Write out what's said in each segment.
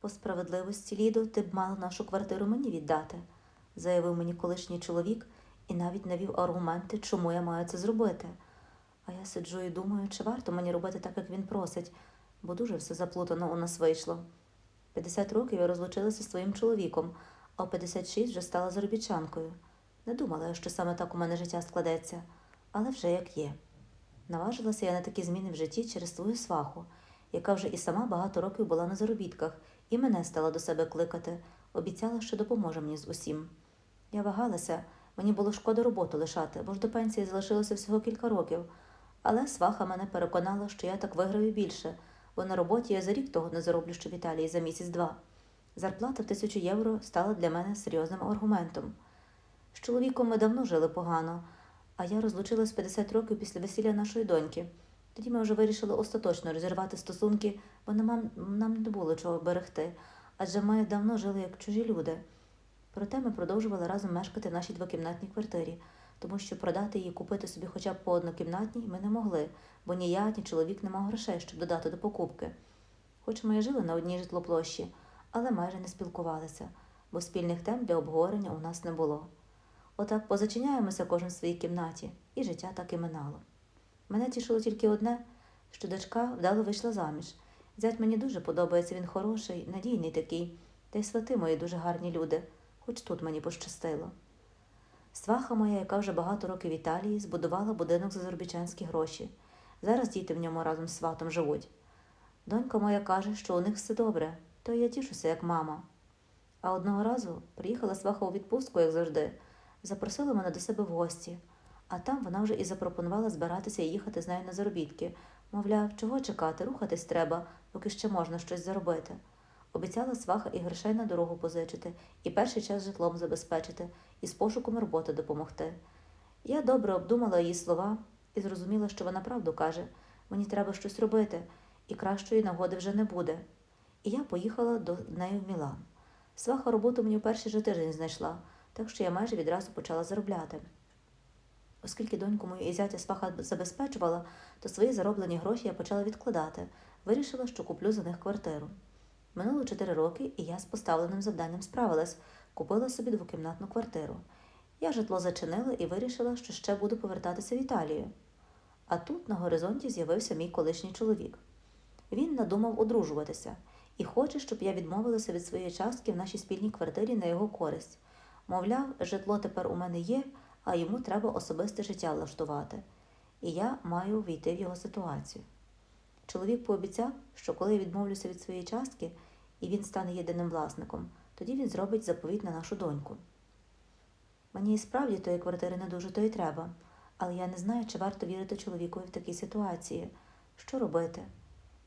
По справедливості, Лідо, ти б мала нашу квартиру мені віддати, заявив мені колишній чоловік і навіть навів аргументи, чому я маю це зробити. А я сиджу і думаю, чи варто мені робити так, як він просить, бо дуже все заплутано у нас вийшло. 50 років я розлучилася з своїм чоловіком, а в 56 вже стала заробітчанкою. Не думала я, що саме так у мене життя складеться, але вже як є. Наважилася я на такі зміни в житті через свою сваху, яка вже і сама багато років була на заробітках, і мене стала до себе кликати, обіцяла, що допоможе мені з усім. Я вагалася, мені було шкода роботу лишати, бо ж до пенсії залишилося всього кілька років. Але сваха мене переконала, що я так виграю більше, бо на роботі я за рік того не зароблю, що в Італії за місяць-два. Зарплата в тисячу євро стала для мене серйозним аргументом. З чоловіком ми давно жили погано, а я розлучилась 50 років після весілля нашої доньки. Тоді ми вже вирішили остаточно розірвати стосунки, бо нам, нам не було чого берегти, адже ми давно жили як чужі люди. Проте ми продовжували разом мешкати в нашій двокімнатній квартирі, тому що продати її, купити собі хоча б по однокімнатній ми не могли, бо ні я, ні чоловік не мав грошей, щоб додати до покупки. Хоч ми і жили на одній житлоплощі, але майже не спілкувалися, бо спільних тем для обговорення у нас не було. Отак позачиняємося кожен в своїй кімнаті, і життя так і минало. Мене тішило тільки одне, що дочка вдало вийшла заміж. Зять мені дуже подобається, він хороший, надійний такий, та й свати мої дуже гарні люди, хоч тут мені пощастило. Сваха моя, яка вже багато років в Італії, збудувала будинок за заробітчанські гроші. Зараз діти в ньому разом з сватом живуть. Донька моя каже, що у них все добре, то я тішуся, як мама. А одного разу приїхала сваха у відпустку, як завжди, запросила мене до себе в гості, а там вона вже і запропонувала збиратися і їхати з нею на заробітки. Мовляв, чого чекати, рухатись треба, поки ще можна щось заробити. Обіцяла сваха і грошей на дорогу позичити, і перший час житлом забезпечити, і з пошуком роботи допомогти. Я добре обдумала її слова і зрозуміла, що вона правду каже мені треба щось робити, і кращої нагоди вже не буде. І я поїхала до неї в Мілан. Сваха роботу мені в перший же тиждень знайшла, так що я майже відразу почала заробляти. Оскільки доньку мою і зятя сваха забезпечувала, то свої зароблені гроші я почала відкладати, вирішила, що куплю за них квартиру. Минуло чотири роки, і я з поставленим завданням справилась, купила собі двокімнатну квартиру. Я житло зачинила і вирішила, що ще буду повертатися в Італію. А тут на горизонті з'явився мій колишній чоловік. Він надумав одружуватися і хоче, щоб я відмовилася від своєї частки в нашій спільній квартирі на його користь. Мовляв, житло тепер у мене є, а йому треба особисте життя влаштувати, і я маю війти в його ситуацію. Чоловік пообіцяв, що коли я відмовлюся від своєї частки і він стане єдиним власником, тоді він зробить заповіт на нашу доньку. Мені і справді тої квартири не дуже то й треба, але я не знаю, чи варто вірити чоловікові в такій ситуації. Що робити?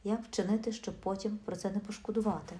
Як вчинити, щоб потім про це не пошкодувати?